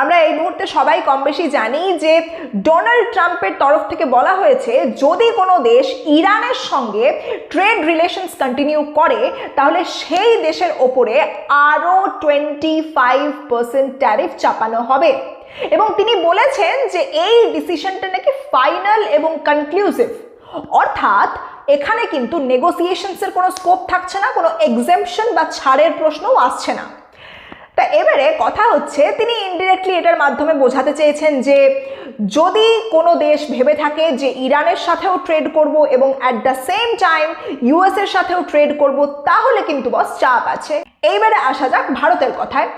আমরা এই মুহূর্তে সবাই কম বেশি জানি যে ডোনাল্ড ট্রাম্পের তরফ থেকে বলা হয়েছে, যদি কোনো দেশ ইরানের সঙ্গে ট্রেড রিলেশনস কন্টিনিউ করে, তাহলে সেই দেশের ওপরে আরও টোয়েন্টি ফাইভ পার্সেন্ট ট্যারিফ চাপানো হবে। এবং তিনি বলেছেন যে এই ডিসিশনটা নাকি ফাইনাল এবং কনক্লুসিভ অর্থাৎ এখানে কিন্তু নেগোসিয়েশনসের কোনো স্কোপ থাকছে না, কোনো এক্সেমশন বা ছাড়ের প্রশ্নও আসছে না। তা এবারে কথা হচ্ছে, তিনি ইনডিরেক্টলি এটার মাধ্যমে বোঝাতে চেয়েছেন যে যদি কোনো দেশ ভেবে থাকে যে ইরানের সাথেও ট্রেড করব এবং at the same time US এর সাথেও ট্রেড করব, তাহলে কিন্তু বস চাপ আছে। এইবারে আসা যাক ভারতের কথায়।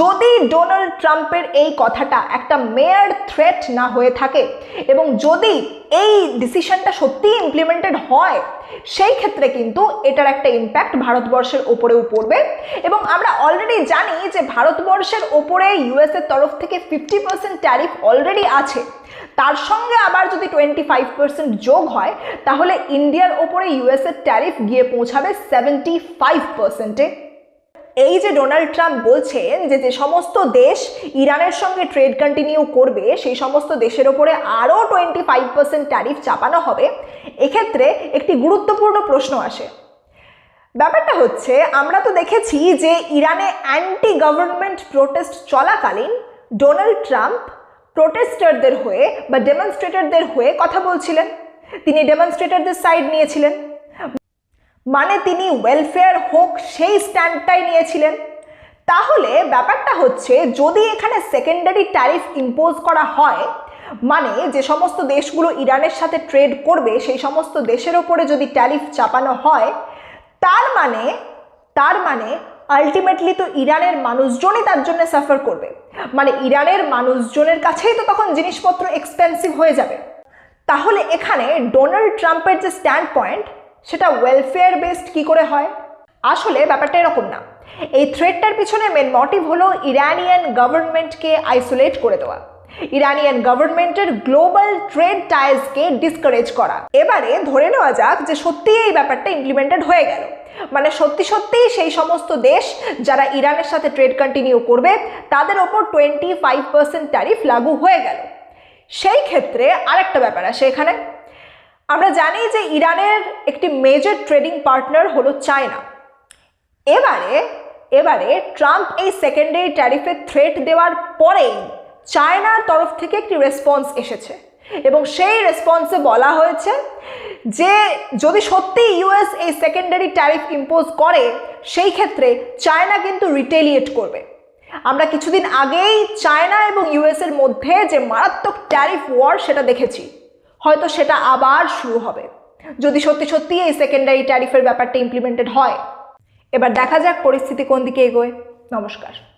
যদি ডোনাল্ড ট্রাম্পের এই কথাটা একটা মেয়ার থ্রেট না হয়ে থাকে এবং যদি এই ডিসিশনটা সত্যিই ইমপ্লিমেন্টেড হয় সেই ক্ষেত্রে কিন্তু এটার একটা ইম্প্যাক্ট ভারতবর্ষের ওপরেও পড়বে। এবং আমরা অলরেডি জানি যে ভারতবর্ষের ওপরে ইউএস এর তরফ থেকে ফিফটি পার্সেন্ট ট্যারিফ অলরেডি আছে। তার সঙ্গে আবার যদি টোয়েন্টি ফাইভ পার্সেন্ট যোগ হয়, তাহলে ইন্ডিয়ার ওপরে ইউএস এর ট্যারিফ গিয়ে পৌঁছাবে সেভেন্টি ফাইভ পার্সেন্টে এই যে ডোনাল্ড ট্রাম্প বলছেন যে যে সমস্ত দেশ ইরানের সঙ্গে ট্রেড কন্টিনিউ করবে, সেই সমস্ত দেশের ওপরে আরও টোয়েন্টি ফাইভ পার্সেন্ট ট্যারিফ চাপানো হবে, এক্ষেত্রে একটি গুরুত্বপূর্ণ প্রশ্ন আসে। ব্যাপারটা হচ্ছে, আমরা তো দেখেছি যে ইরানে অ্যান্টি গভর্নমেন্ট প্রোটেস্ট চলাকালীন ডোনাল্ড ট্রাম্প প্রোটেস্টারদের হয়ে বা ডেমনস্ট্রেটরদের হয়ে কথা বলছিলেন। তিনি ডেমনস্ট্রেটরদের সাইড নিয়েছিলেন। মানে তিনি ওয়েলফেয়ার হোক, সেই স্ট্যান্ডটাই নিয়েছিলেন। তাহলে ব্যাপারটা হচ্ছে, যদি এখানে সেকেন্ডারি ট্যারিফ ইম্পোজ করা হয় মানে যে সমস্ত দেশগুলো ইরানের সাথে ট্রেড করবে, সেই সমস্ত দেশের ওপরে যদি ট্যারিফ চাপানো হয়, তার মানে তার মানে আলটিমেটলি তো ইরানের মানুষজনই তার জন্য সাফার করবে। মানে ইরানের মানুষজনের কাছেই তো তখন জিনিসপত্র এক্সপেন্সিভ হয়ে যাবে। তাহলে এখানে ডোনাল্ড ট্রাম্পের যে স্ট্যান্ড পয়েন্ট সেটা ওয়েলফেয়ার বেসড কি করে হয়? আসলে ব্যাপারটা এরকম না। এই থ্রেডটার পিছনে মেন মোটিভ হলো ইরানিয়ান গভর্নমেন্টকে আইসোলেট করে দেওয়া। ইরানিয়ান গভর্নমেন্টের গ্লোবাল ট্রেড টাইজকে ডিসকারেজ করা। এবারে ধরে নেওয়া যাক যে সত্যি এই ব্যাপারটা ইমপ্লিমেন্টেড হয়ে গেল। মানে সত্যি সত্যিই সেই সমস্ত দেশ যারা ইরানের সাথে ট্রেড কন্টিনিউ করবে, তাদের ওপর টোয়েন্টি ফাইভ পার্সেন্ট ট্যারিফ লাগু হয়ে গেল। সেই ক্ষেত্রে আরেকটা ব্যাপার আসে এখানে। আমরা জানি যে ইরানের একটি মেজর ট্রেডিং পার্টনার হলো চায়না। এবারে এবারে ট্রাম্প এই সেকেন্ডারি ট্যারিফের থ্রেট দেওয়ার পরেই চায়নার তরফ থেকে একটি রেসপন্স এসেছে। এবং সেই রেসপন্সে বলা হয়েছে যে, যদি সত্যি ইউএস এই সেকেন্ডারি ট্যারিফ ইম্পোজ করে, সেই ক্ষেত্রে চায়না কিন্তু রিটেলিয়েট করবে। আমরা কিছুদিন আগেই চায়না এবং ইউএসের মধ্যে যে মারাত্মক ট্যারিফ ওয়ার সেটা দেখেছি। হয়তো সেটা আবার শুরু হবে। যদি সত্যি সত্যি এই সেকেন্ডারি ট্যারিফের ব্যাপারটা ইমপ্লিমেন্টেড হয়। এবার দেখা যাক পরিস্থিতি কোন দিকে এগোয়। নমস্কার।